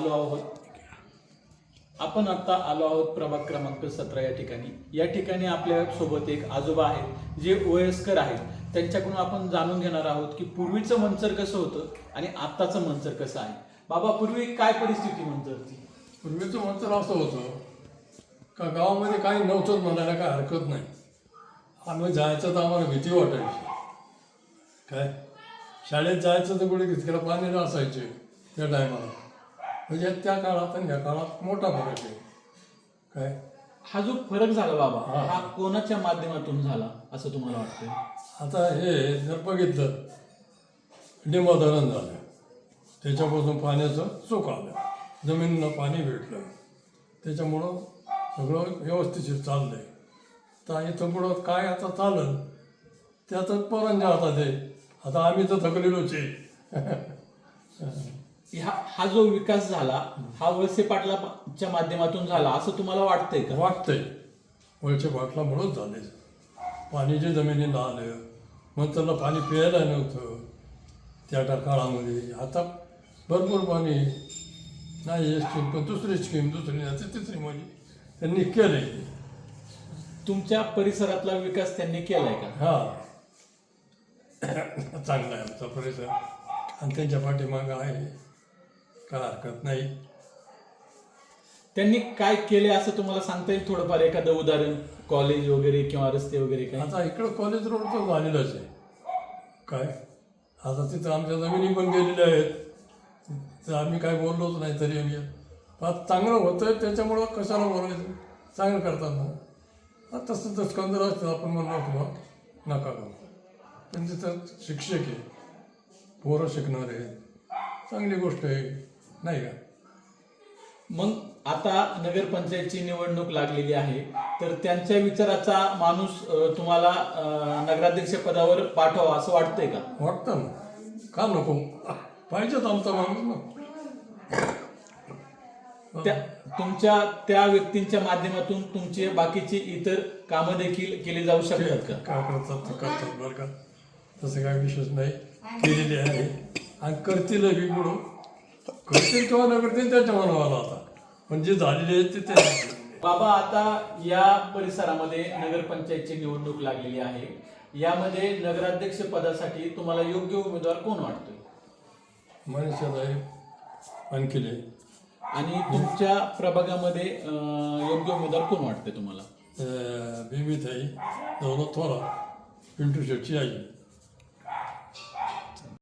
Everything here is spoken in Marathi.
आलो आहोत. आपण आता आलो आहोत प्रभाग क्रमांक सतरा या ठिकाणी. या ठिकाणी आपल्यासोबत एक आजोबा आहेत जे वयस्कर आहेत. त्यांच्याकडून आपण जाणून घेणार आहोत की पूर्वीचं मंचर कसं होतं आणि आत्ताचं मंचर कसं आहे. बाबा पूर्वी काय परिस्थिती मंचरची? पूर्वीचं मंचर असं होतं का गावामध्ये काही नव्हतंच म्हणायला काय हरकत नाही. आम्ही जायचं तर आम्हाला भीती वाटायची. काय? शाळेत जायचं तर कुठे तिकडे पाणी असायचे त्या टायमाला म्हणजे त्या काळात आणि ह्या काळात मोठा फरक आहे. काय? हा जो फरक झाला बाबा हा. हा कोणाच्या माध्यमातून झाला असं तुम्हाला वाटतं आता हे जर बघितलं डिंबा धरण झालं. त्याच्यापासून पाण्याचं चोख आलं. जमिनीला पाणी भेटलं. त्याच्यामुळं सगळं व्यवस्थित चाललंय. तर इथं पुढं काय आता चाललं? त्याचं पोरांच्या हातात आहे आता आम्ही तर थकलेलोच आहे. हा हा जो विकास झाला हा वळसे पाटलाच्या माध्यमातून झाला असं तुम्हाला वाटतंय का? वाटतंय. वळच्या बाटलामुळंच झाले. पाणी जे जमिनीला आलं मग त्याला पाणी प्यायला नव्हतं. त्या काळामध्ये. आता भरपूर पाणी नाही एक स्कीम पण दुसरी स्कीम दुसरी नाही तिसरी म्हणजे त्यांनी केले तुमच्या परिसरातला विकास त्यांनी केलाय का? हा. चांगला आहे आमचा परिसर. आणि त्यांच्या पाठीमागं आहे. काय हरकत नाही. त्यांनी काय केले असं तुम्हाला सांगता येईल थोडंफार? एखादं उदाहरण? कॉलेज वगैरे किंवा रस्ते वगैरे काय आता इकडं कॉलेज रोड तर झालेलंच आहे. काय? आता तिथं आमच्या जमिनी पण गेलेल्या आहेत. तर आम्ही काय बोललोच नाही तरी आम्ही. आता चांगलं होतं त्याच्यामुळं कशाला बोलायचं? चांगलं करताना तसं तर स्कंदर असतं आपण म्हणलो होतो नका करू. पण तिथं शिक्षक आहे पोरं शिकणार आहे चांगली गोष्ट आहे. नाही का? मग आता नगरपंचायतची निवडणूक लागलेली आहे. तर त्यांच्या विचाराचा माणूस तुम्हाला नगराध्यक्ष पदावर पाठवा असं वाटतंय का? वाटतं ना. का नको? पाहिजेच आमचा माणूस ना. त्या तुमच्या त्या व्यक्तींच्या माध्यमातून तुमचे बाकीची इतर कामं देखील केली जाऊ शकतात का? काय करतात ते करतात बरं का. तसं काय विशेष नाही. केलेले आहे. आणि करतील पुढं. करतील किंवा न करतील त्याच्या मनावर आता पण जे झालेले आहेत ते बाबा आता या परिसरामध्ये नगरपंचायतची निवडणूक लागलेली आहे. यामध्ये नगराध्यक्ष पदासाठी तुम्हाला योग्य उमेदवार कोण वाटतोय? मनीषा साहेब आणखीले आणि तुमच्या प्रभागामध्ये अं, योग्य उमेदवार कोण वाटते तुम्हाला? बिबीताई दौलत थोरा पिंटू शेटची आई.